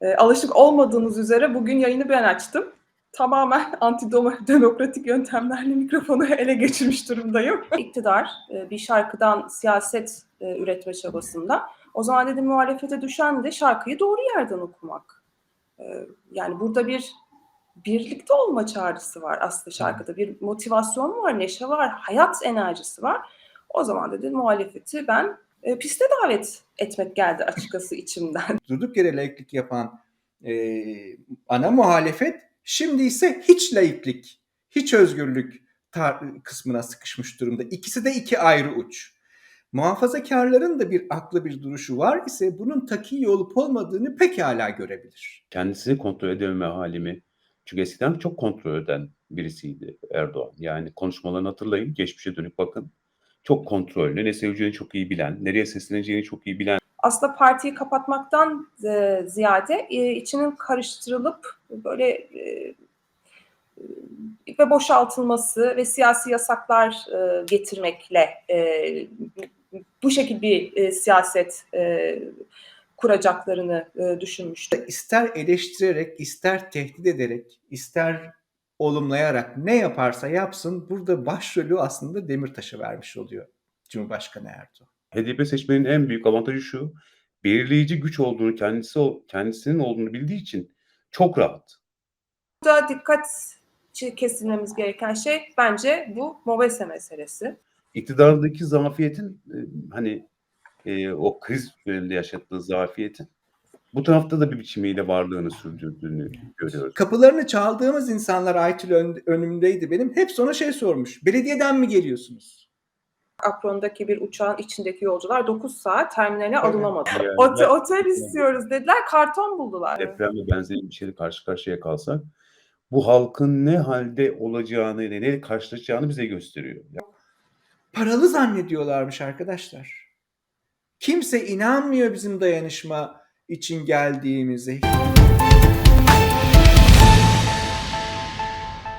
E, alışık olmadığınız üzere bugün yayını ben açtım. Tamamen antidemokratik yöntemlerle mikrofonu ele geçirmiş durumdayım. İktidar e, bir şarkıdan siyaset e, üretme çabasında. O zaman dedim muhalefete düşen de şarkıyı doğru yerden okumak. E, yani burada bir birlikte olma çağrısı var aslında şarkıda. Bir motivasyon var, neşe var, hayat enerjisi var. O zaman dedim muhalefeti ben e, piste davet etmek geldi açıkçası içimden. Durduk yere laiklik yapan e, ana muhalefet şimdi ise hiç laiklik, hiç özgürlük tar- kısmına sıkışmış durumda. İkisi de iki ayrı uç. Muhafazakarların da bir aklı bir duruşu var ise bunun takiye olup olmadığını pekala görebilir. kendisini kontrol edememe halimi. Çünkü eskiden çok kontrol eden birisiydi Erdoğan. Yani konuşmalarını hatırlayın, geçmişe dönüp bakın. Çok kontrollü, ne seveceğini çok iyi bilen, nereye sesleneceğini çok iyi bilen Aslında partiyi kapatmaktan e, ziyade e, içinin karıştırılıp böyle e, e, ve boşaltılması ve siyasi yasaklar e, getirmekle e, bu şekilde bir e, siyaset e, kuracaklarını e, düşünmüştüm. İster eleştirerek, ister tehdit ederek, ister olumlayarak ne yaparsa yapsın burada başrolü aslında Demirtaş'a vermiş oluyor Cumhurbaşkanı Erdoğan. HDP seçmenin en büyük avantajı şu. Belirleyici güç olduğunu kendisi o- kendisinin olduğunu bildiği için çok rahat. Burada dikkat kesilmemiz gereken şey bence bu MOBESE meselesi. İktidardaki zafiyetin e, hani e, o kriz döneminde yaşattığı zafiyetin bu tarafta da bir biçimiyle varlığını sürdürdüğünü görüyoruz. Kapılarını çaldığımız insanlar Aytül ön- önümdeydi benim. Hep ona şey sormuş. Belediyeden mi geliyorsunuz? Apron'daki bir uçağın içindeki yolcular 9 saat terminaline alınamadı. Yani Ote- otel istiyoruz dediler, karton buldular. depremle benzeri bir şeyle karşı karşıya kalsak bu halkın ne halde olacağını, ne, ne karşılaşacağını bize gösteriyor. Paralı zannediyorlarmış arkadaşlar. Kimse inanmıyor bizim dayanışma için geldiğimizi.